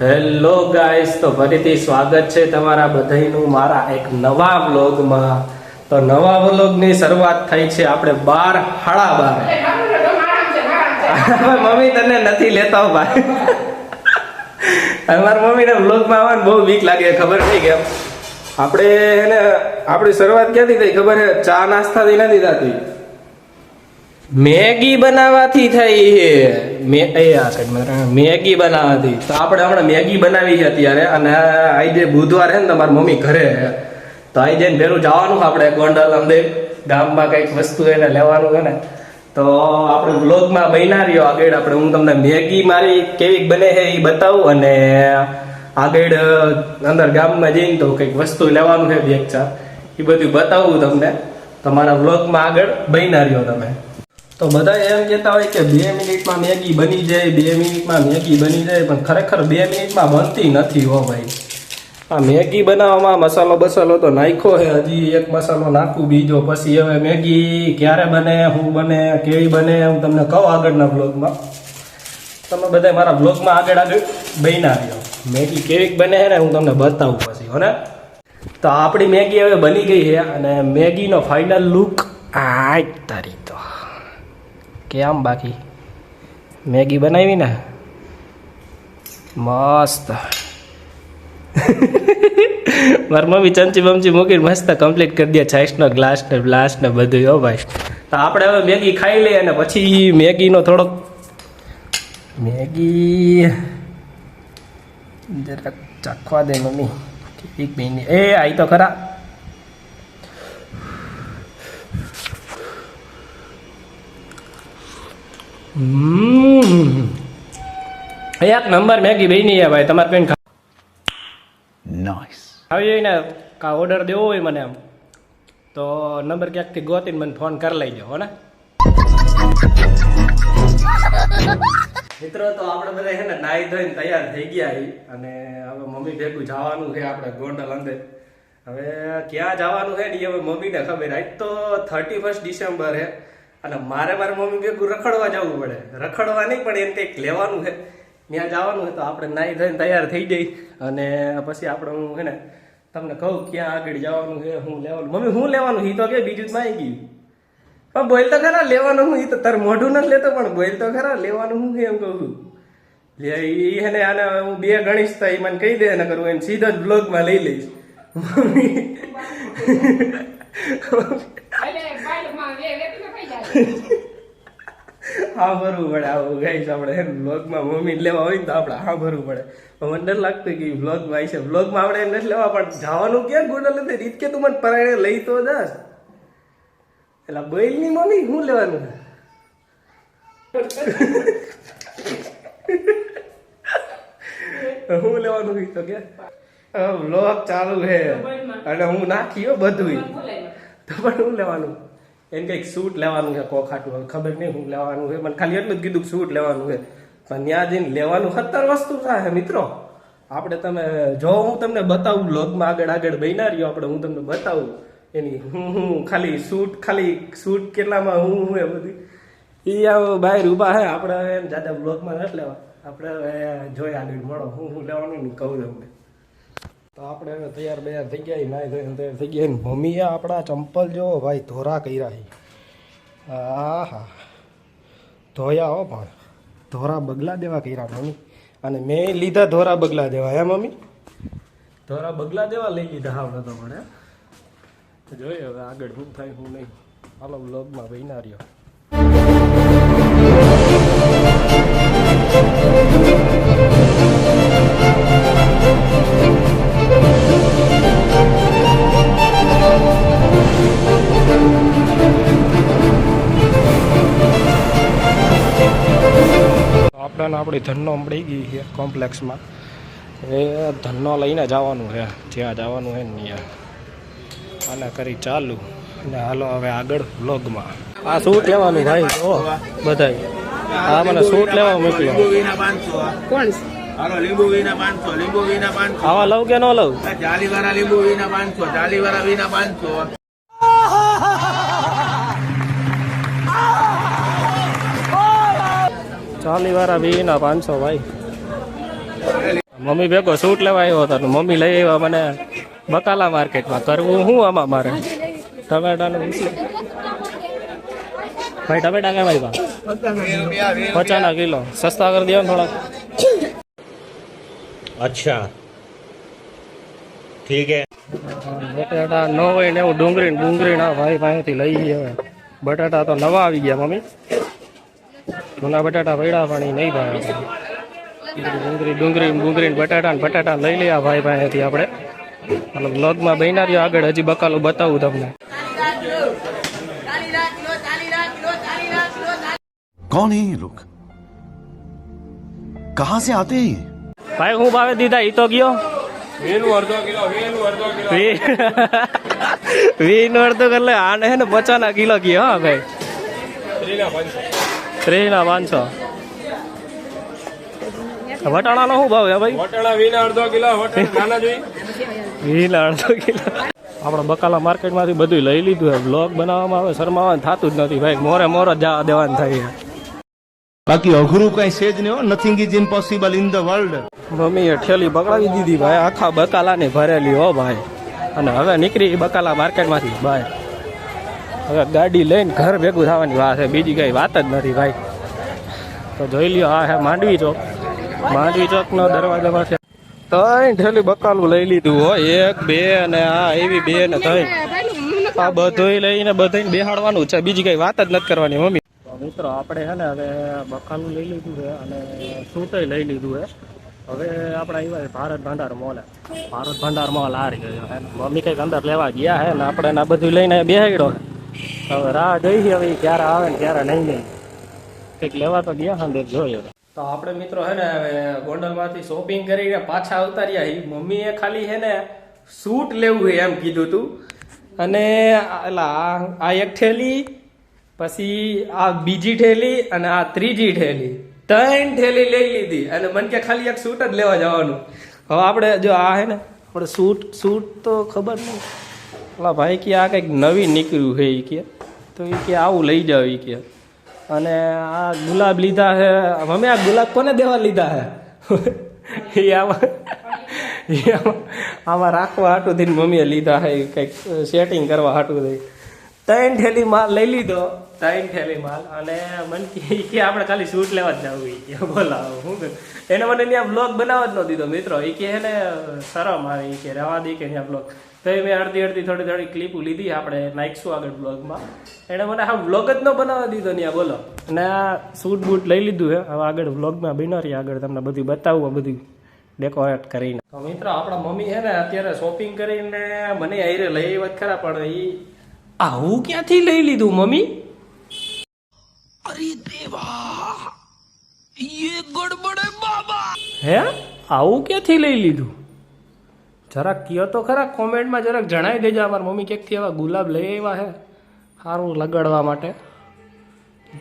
Hello guys તો ફરીથી સ્વાગત છે તમારા બધાનું મારા એક નવા વ્લોગમાં. તો નવા વ્લોગની શરૂઆત થઈ છે આપણે બાર હાડા બાર. મમ્મી તને નથી લેતા ભાઈ. અમારા મમ્મીને વ્લોગમાં આવવાનું બહુ બીક લાગે ખબર નહીં કેમ આપણે એને આપણી શરૂઆત ક્યાંથી થઈ ખબર છે? ચા નાસ્તાથી નથી થતી. મેગી બનાવવાથી થઈ છે. મે એ આ સાઈડમાં મેગી બનાવવાથી. તો આપણે હમણાં મેગી બનાવી છે અત્યારે, અને આજે બુધવાર ને તમારી મમ્મી ઘરે તો આવી જઈને ભેરું જવાનું આપણે ગોંડલ અંદર. ગામમાં કંઈક વસ્તુ એને લેવાનું છે ને. તો આપણે બ્લોગમાં બન્યા રહ્યો આગળ. આપણે હું તમને મેગી મારી કેવી બને છે એ બતાવું, અને આગળ અંદર ગામમાં જઈને તો કંઈક વસ્તુ લેવાનું છે બેગ ચા એ બધું બતાવું તમને. તમારા બ્લોગમાં આગળ બન્યા રહ્યો તમે. તો બધા એમ કહેતા હોય કે બે મિનિટમાં મેગી બની જાય, બે મિનિટમાં મેગી બની જાય, પણ ખરેખર બે મિનિટમાં બનતી નથી હો ભાઈ. આ મેગી બનાવવામાં મસાલો બસાલો તો નાખ્યો છે હજી, એક મસાલો નાખું બીજો, પછી હવે મેગી ક્યારે બને શું બને, કેવી બને, હું તમને કહું આગળના બ્લોગમાં તમે બધા મારા બ્લોગમાં આગળ આગળ બન્યા રહ્યો. મેગી કેવી બને છે ને હું તમને બતાવું પછી, હો ને? તો આપણી મેગી હવે બની ગઈ છે અને મેગીનો ફાઇનલ લુક આ તારી તો કેમ બાકી? મેગી બનાવી ને? મસ્ત. મારી મમ્મી ચમચી બમચી મૂકીને મસ્ત કમ્પ્લીટ કરી દે છાઈસનો ગ્લાસ ને બ્લાસ ને બધું, હો ભાઈ. તો આપણે હવે મેગી ખાઈ લઈએ અને પછી મેગીનો થોડોક મેગી. જરાક ચાખવા દે મમ્મી. એક મહિને એ આઈ તો ખરા. એક નંબર મેગી બની છે ભાઈ તમારે પેન નાઈસ આવી ને કા ઓર્ડર દેવો હોય મને એમ તો નંબર ક્યાંકથી ગોતીને મને ફોન કરી લઈ હો ને. મિત્રો તો આપણે બધા છે ને નાહી ધોઈને તૈયાર થઈ ગયા અને હવે મમ્મી ભેગું જવાનું છે આપણે ગોંડલ અંદર. હવે ક્યાં જવાનું છે ને એ હવે મમ્મીને ખબર આજ તો થર્ટી ફર્સ્ટ ડિસેમ્બર છે અને મારે મારે મમ્મી ભેગું રખડવા જવું પડે. રખડવા નહીં પણ એમ કંઈક લેવાનું છે. ત્યાં જવાનું હોય તો આપણે નાહી ધોઈને તૈયાર થઈ જઈ. અને પછી આપણે હું છે ને તમને કહું ક્યાં આગળ જવાનું છે હું લેવાનું. મમ્મી હું લેવાનું? એ તો કે બીજું જ માહી ગયું પણ બોલ તો ખરા લેવાનું હું? એ તો તાર મોઢું નથી લેતો પણ બોલ તો ખરા લેવાનું હું એમ કહું છું. લે એ હે ને આને હું બે ગણીશ તો એ મને કહી દે ને કરું એમ સીધો જ બ્લોગમાં લઈ લઈશ. મમ્મી. હા ભરવું પડે. આવું ગાઈશ આપણે બ્લોગમાં મમ્મી લેવા હોય ને તો આપણે હા ભરવું પડે મને ડર લાગતું કે બ્લોગમાં આવી છે. બ્લોગમાં આપણે નથી લેવા પણ જવાનું ક્યાં? ગોડલ નથી રીત કે તું મને પરાણે લઈ તો જાસ એટલે બેલની મમ્મી શું લેવાનું? હું લેવાનું તો કે? બ્લોગ ચાલુ છે. અને હું નાખ્યો બધું તો પણ હું લેવાનું? એને કંઈક સૂટ લેવાનું છે કોખાટું હવે ખબર નહીં હું લેવાનું છે. મને ખાલી એટલું જ કીધું સૂટ લેવાનું છે. પણ ત્યાં જઈને લેવાનું સત્તર વસ્તુ થાય મિત્રો. આપણે તમે જો હું તમને બતાવું લોગમાં આગળ આગળ બન્યા રહ્યો આપણે, હું તમને બતાવું. એની હું હું ખાલી સૂટ ખાલી સૂટ કેટલામાં હું હું એ બધી. એ બહાર ઊભા હે આપણે એમ જાદા બ્લોગમાં નથી લેવા. આપણે જોઈએ જોઈ આગળ મળો. હું હું લેવાનું કહું તમને. તો આપણે હવે તૈયાર બૈયાર થઈ ગયા નાય ધોઈને તૈયાર થઈ ગયા. મમ્મીએ આપણા ચંપલ જો ભાઈ ધોરા કર્યા છે. આ હા ધોયા હો પણ. ધોરા બગલા દેવા કર્યા મમ્મી. અને મેં લીધા ધોરા બગલા દેવા. હે મમ્મી? ધોરા બગલા દેવા લઈ લીધા હાવ નતો પણ તો જોઈએ હવે આગળ શું થાય, શું નહીં. હાલો બ્લોગમાં બન્યા રહ્યો. આપણી ધનનો મળી ગઈ છે કોમ્પ્લેક્સમાં. એ ધનનો લઈને જવાનું છે. જ્યાં જવાનું છે ને ત્યાં. આના કરી ચાલુ. અને હાલો હવે આગળ વ્લોગમાં. આ સૂટ લેવાનું ભાઈ? જો બધાય. આ મને સૂટ લેવા મોકલ્યો. કોણ? હાલો લીંબુ વિના પાંચસો લીંબુ વિના પાંચસો. આવા લઉં કે ન લઉં? ચાલી વાળા લીંબુ વિના પાંચસો ચાલી વાળા વિના પાંચસો. ચાલી વાળા બી ના પાંચસો ભાઈ. મમ્મી ભેગો સૂટ લેવા આવ્યો હતો મમ્મી લઈ આવ્યા મને બકાલા માર્કેટમાં કરવું શું આમાં મારે? ટમેટાનું ભાઈ ટમેટા કેમ આવ્યા પચાના કિલો. સસ્તા કરી દેવા થોડાક. અચ્છા. ઠીક હે. બટાટા ન હોય ને એવું ડુંગળી ડુંગળી ના ભાઈ પાસેથી લઈ હવે. બટાટા તો નવા આવી ગયા મમ્મી. જૂના બટાટા પડ્યા પણ એ નહીં ભાવે ડુંગળી ડુંગળી ડુંગળી ને બટાટા ને બટાટા લઈ લઈએ આ ભાઈ પાસેથી આપણે એટલે બ્લોગમાં બન્યા રહ્યો આગળ હજી બકાલું બતાવું તમને कौन है ये लोग कहां से आते हैं ये ભાઈ હું ભાવે દીધા ઈ તો ગયો વી વી નું અડધો એટલે આને હે ને પચાના કિલો ગયો હા ભાઈ ત્રીસ ના પાંચસો વટાણા નો શું ભાવ હે ભાઈ? વટાણા વીના અડધો કિલો વટાણા નાના જોઈ. વી અડધો કિલો. આપણે બકાલા માર્કેટમાંથી બધું લઈ લીધું હે બ્લોગ બનાવવામાં આવે શરમાવાનું થતું જ નથી ભાઈ. મોરે મોર જા જવા દેવાનું થાય બાકી અઘરું કઈ છે જ નહીં nothing is impossible in the world મમ્મીએ ઠેલી બગડાવી દીધી ભાઈ. આખા બકાલાની ભરેલી હો ભાઈ. અને હવે નીકળી બકાલા માર્કેટમાંથી. બહાર હવે ગાડી લઈને ઘર ભેગું થવાની વાત છે. બીજી કઈ વાત જ નથી ભાઈ. તો જોઈ લ્યો, આ હે માંડવી ચોક. માંડવી ચોકનો દરવાજામાં છે ત્રણ ઠેલી બકાલું લઈ લીધું હોય. એક, બે અને આ એવી બે ને ત્રણ. આ બધું લઈને બધાને બેહાડવાનું છે. બીજી કઈ વાત જ નથી કરવાની, મમ્મી. મિત્રો, આપણે છે ને હવે બકાલું લઈ લીધું છે અને સૂતય લઈ લીધું છે. હવે આપણે આવ્યા ભારત ભંડાર મોલે. ભારત ભંડાર મોલ હારી ગયો મમ્મી કંઈક અંદર લેવા ગયા છે ને આપણે આ બધું લઈને બેહાડ્યો છે. હવે રાહ જોઈ છે હવે ક્યારે આવે ને ક્યારે નહીં નહીં કંઈક લેવા તો ગયા ને દેખ જોઈએ તો આપણે મિત્રો છે ને હવે ગોંડલમાંથી શોપિંગ કરીને પાછા ઉતાર્યા છીએ મમ્મીએ ખાલી છે ને સૂટ લેવું છે એમ કીધું તું. અને એલા આ એક ઠેલી પછી આ બીજી ઠેલી અને આ ત્રીજી ઠેલી ત્રણ ઠેલી લઈ લીધી અને મને કે ખાલી એક સૂટ જ લેવા જવાનું. હવે આપણે જો આ હે ને, આપણે સૂટ સૂટ તો ખબર નહીં. ઓલા ભાઈ કે આ કંઈક નવી નીકળ્યું છે એ કે. તો એ કે આવું લઈ જાવ એ કે. અને આ ગુલાબ લીધા છે મમ્મી, આ ગુલાબ કોને દેવા લીધા છે એ આમાં રાખવા હાટું થઈને મમ્મીએ લીધા ઈ કંઈક સેટિંગ કરવા હાટું થઈ. ત્રણ ઠેલી માલ લઈ લીધો ત્રણ ઠેલી માલ અને મને કે આપણે ખાલી શૂટ લેવા જ જવું કે બોલાવો હું કરું? એને મને ત્યાં બ્લોગ બનાવવા જ ન દીધો મિત્રો. એ કે એને શરમ આવે ઈ કે રહેવા દે કે ત્યાં બ્લોગ તો એ મેં અડધી અડધી થોડી થોડી ક્લિપ લીધી આપણે નાખીશું આગળ બ્લોગમાં એને મને હા બ્લોગ જ ન બનાવવા દીધો ત્યાં બોલો. અને આ શૂટ બૂટ લઈ લીધું છે હવે આગળ બ્લોગમાં બનાવી આગળ તમને બધું બતાવું બધું ડેકોરેટ કરીને. તો મિત્રો આપણા મમ્મી છે ને અત્યારે શોપિંગ કરીને મને આઈરે લઈ જ ખરા પણ એ આવું ક્યાંથી લઈ લીધું મમ્મી? અરે દેવા યે ગડબડે બાબા. હે? આવું ક્યાંથી લઈ લીધું? જરાક કયો તો ખરા કોમેન્ટમાં જરાક જણાવી દેજો અમારા મમ્મી ક્યાંકથી એવા ગુલાબ લઈ આવ્યા હે સારું લગાડવા માટે.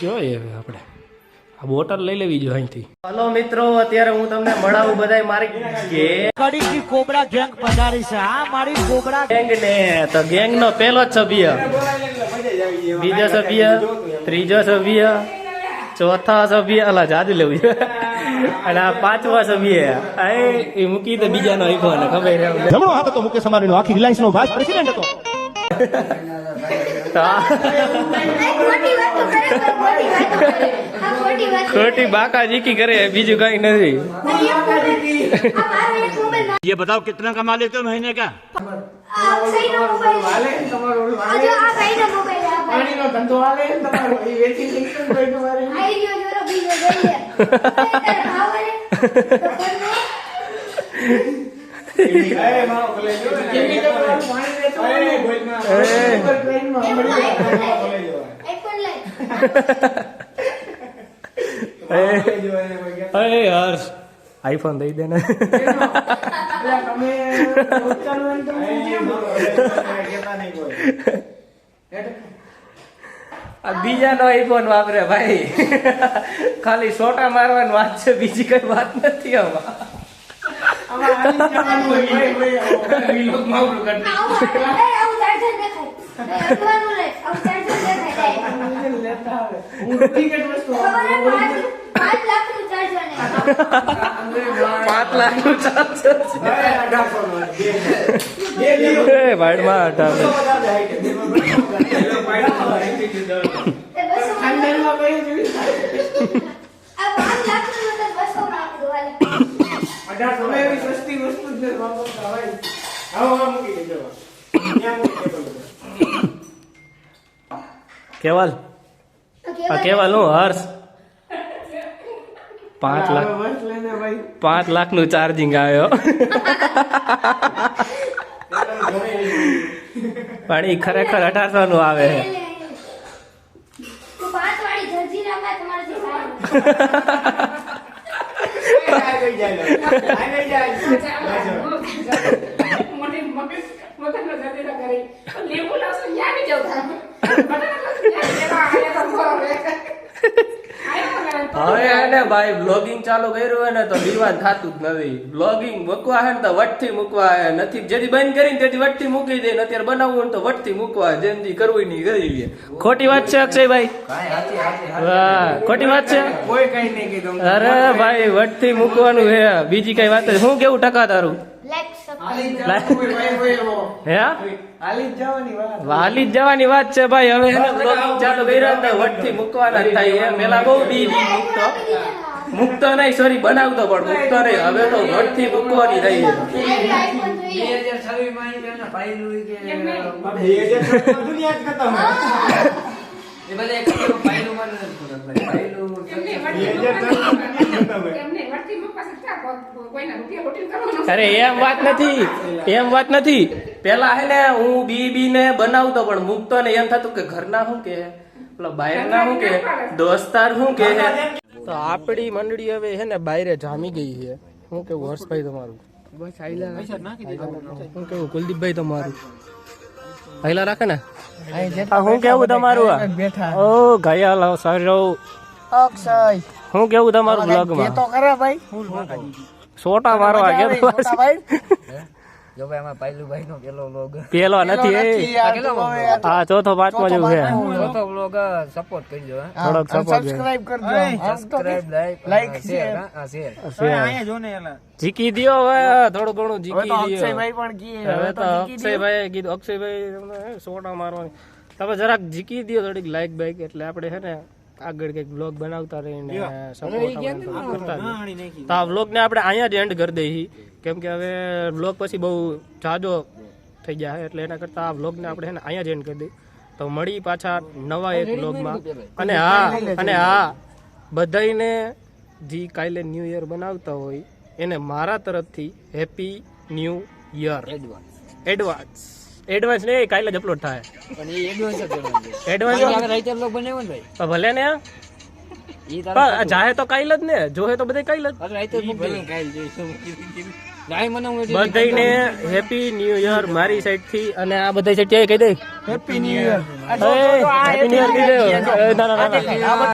જોઈએ હવે આપણે. આ બોટલ લઈ લેવી જોઈએ અહીંથી. હલો મિત્રો અત્યારે હું તમને મળાવું બધાય મારી કડીકી કોબરા ગેંગ પધારી છે. આ મારી કોબરા ગેંગ ને તો ગેંગ નો પહેલો જ સભ્ય. બીજો સભ્ય ત્રીજો સભ્ય ચોથા સભ્ય અલા જાદુ લેવું છે. અને આ પાંચમા સભ્ય એ- મૂકી તો બીજાનો આપ્યો ખબર. જમણો હાથ હતો મુકેશ અંબાણીનો. આખી રિલાયન્સ નો વાઇસ પ્રેસિડેન્ટ હતો. ખોટી વાતો કરે પણ ખોટી વાતો કરે. આ ખોટી વાત છે. ખોટી બાકા જીકી કરે બીજું કઈ નથી અને એક મોબાઈલ- આ મારો એક મોબાઈલ ના- ये बताओ कितना कमा लेते हो महीने का અરે આઈફોન દઈ દે ને બીજાનો આઈફોન વાપરે ભાઈ. ખાલી સોટા મારવાની વાત છે, બીજી કઈ વાત નથી આમાં. પાંચ લાખનું ચાર્જર છે ભાડમાં હટાવે તે બસો આ પાંચ લાખનું તો બસો નાખી દો હાલે. કેવલ? તો આ કેવા કેવલ હું હર્ષ. પાંચ લાખ. પાંચ લાખનું ચાર્જિંગ આવ્યો. પણ એ ખરેખર અઢારસો નું આવે છે તો પાંચ વાળી જજીરામાં તમારે જે થાય હવે એને ભાઈ બ્લોગિંગ ચાલુ કર્યું હોય ને તો વિવાદ થતું જ નથી. બ્લોગિંગ મૂકવા હે ને તો વટથી મૂકવા હે. નથી જેથી બંધ કરીને તેથી વટથી મૂકી દે. ને અત્યારે બનાવવું તો વટથી મૂકવા જેમ જે કરવું નહીં કરી લે. ખોટી વાત છે અક્ષયભાઈ વાહ ખોટી વાત છે? કોઈ કઈ નહીં કીધું. અરે ભાઈ વટથી મૂકવાનું હે. બીજી કઈ વાત શું કેવું ટકા તારું? હાલી જ જવાની વાત વાલી જ જવાની વાત છે ભાઈ હવે ચાલુ કર્યા વટથી મૂકવાના થાય મેલા પેલા બહુ બી બી મૂકતો મૂકતો નહીં સોરી બનાવતો પણ મૂકતો નહીં હવે તો વટથી મૂકવાની થઈ છે અરે એમ વાત નથી. એમ વાત નથી. પેલા હે ને હું બી બી ને બનાવતો પણ મૂકતો ને એમ થતું કે ઘરના શું કે? પેલા બહારના શું કે? દોસ્તાર શું કે? તો આપણી મંડળી હવે હે ને બાયરે જામી ગઈ છે. શું કેવું હર્ષભાઈ તમારું? શું કેવું કુલદીપભાઈ તમારું? આઈલા રાખે ને? શું કેવું તમારું આ? ઓ ગયા લાવ સારો અક્ષય. શું કેવું તમારું બ્લોગમાં તો કરે ભાઈ સોટા મારવા ગયા મોટા ભાઈ પેલો નથી હા ચોથો પાંચમો જેવું છે. થોડોક સપોર્ટ સબસ્ક્રાઇબ કરજો લાઈક શેર અહીંયા જો ને એલા. જીકી દ્યો હવે થોડું ઘણું જીકી તો દ્યો. અક્ષયભાઈ પણ કહે હવે તો અક્ષયભાઈ કીધું અક્ષયભાઈ તમને સોટા મારવાની. તમે જરાક જીકી દ્યો થોડીક લાઈક બાઈક એટલે આપણે છે ને આગળ કંઈક બ્લોગ બનાવતા રહીને સપોર્ટ કરતા. તો આ બ્લોગ ને આપણે અહીંયા જ એન્ડ કરી દઈએ. કેમ કે હવે બ્લોગ પછી બહુ જાજો થઈ જાય એટલે એના કરતા આ બ્લોગ ને આપણે છે ને અહીંયા જ એન્ડ કરી દઈએ. તો મળી પાછા નવા એક વ્લોગમાં અને હા અને હા બધાને જે કાલે ન્યૂ યર બનાવતા હોય એને મારા તરફથી happy new year advance advance ને કાલે જ અપલોડ થાય. એડવાન્સ તો ભલે ને. જાહે તો કાલ જ ને જોહે તો બધે કાલ જ. બધાને હેપી ન્યુ યર મારી સાઈડથી અને આ બધા સાઈડ કહી દે. Happy new year happy new year કહી દે. ના ના ના, ના.